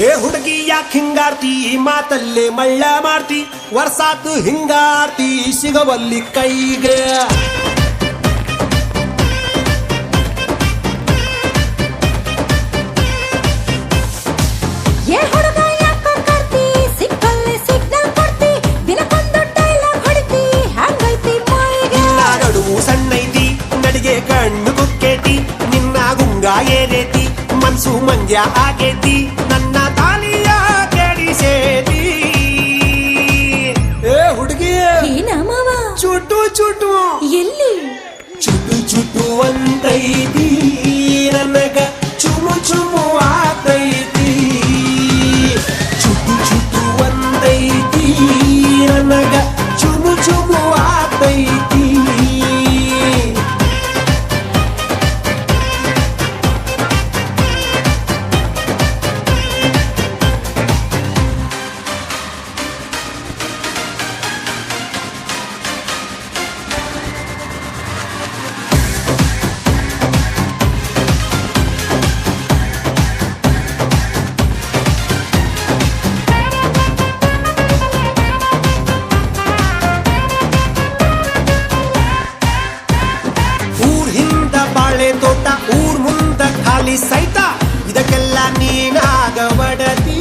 ಏ ಹುಡುಗಿ ಯಾಕೆ ಹಿಂಗಾರ್ತಿ ಮಾತಲ್ಲೇ ಮಳ್ಳ ಮಾಡ್ತಿ ವರ್ಷಾತು ಹಿಂಗಾರ್ತಿ ಸಿಗವಲ್ಲಿ ಕೈಗೆ ಏ ಹುಡುಗ ಯಾಕೋ ಕರ್ತಿ ಸಿಕ್ಕಲ್ಲಿ ಸಿಗ್ನಲ್ ಕೊಡ್ತಿ ದಿನಕ್ಕೊಂದು ಡೈಲಾಗ್ ಹೊಡಿತಿ ಹ್ಯಾಂಗೈತಿ ಮೈಗೆ ನಿನ್ನ ನಡುವು ಸಣ್ಣೈತಿ ನಡಿಗೆ ಕಣ್ಣು ಕುಕ್ಕೇತಿ ನಿನ್ನ ಗುಂಗ ಏರೇತಿ ಮನ್ಸು ಮಂದ್ಯ ಆಗೇತಿ ಮುಂದ ಸಹಿತ ಇದಕ್ಕೆಲ್ಲ ನೀನಾಗ ಒಡತಿ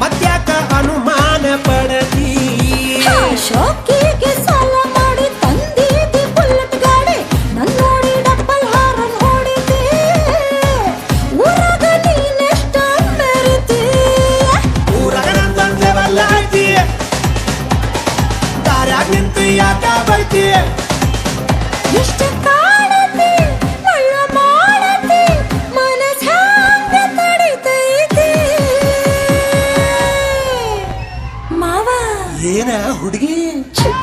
ಮತ್ಯಾಕ ಅನುಮಾನ ಪಡತಿ. ಶೋಕಿಗೆ ಸಾಲ ಮಾಡಿ ತಂದಿದ್ದಿ ಬುಲೆಟ್ ಗಾಡಿ ನನ್ ನೋಡಿ ಡಬ್ಬಲ್ ಹಾರನ್ ಹೊಡಿತಿ ಊರಾಗ ನೀನೆಷ್ಟ ಮೆರಿತಿ. ಊರಾಗ ನಂದೊಂದ್ ಲೆವೆಲ್ ಐತಿ ದಾರ್ಯಾಗ ನಿಂತು ಯಾಕ ಬೈತಿ ಇಷ್ಟ ಮಾವ ಏನ ಹುಡುಗಿ ಚುಟ್ಟು ಚುಟ್ಟು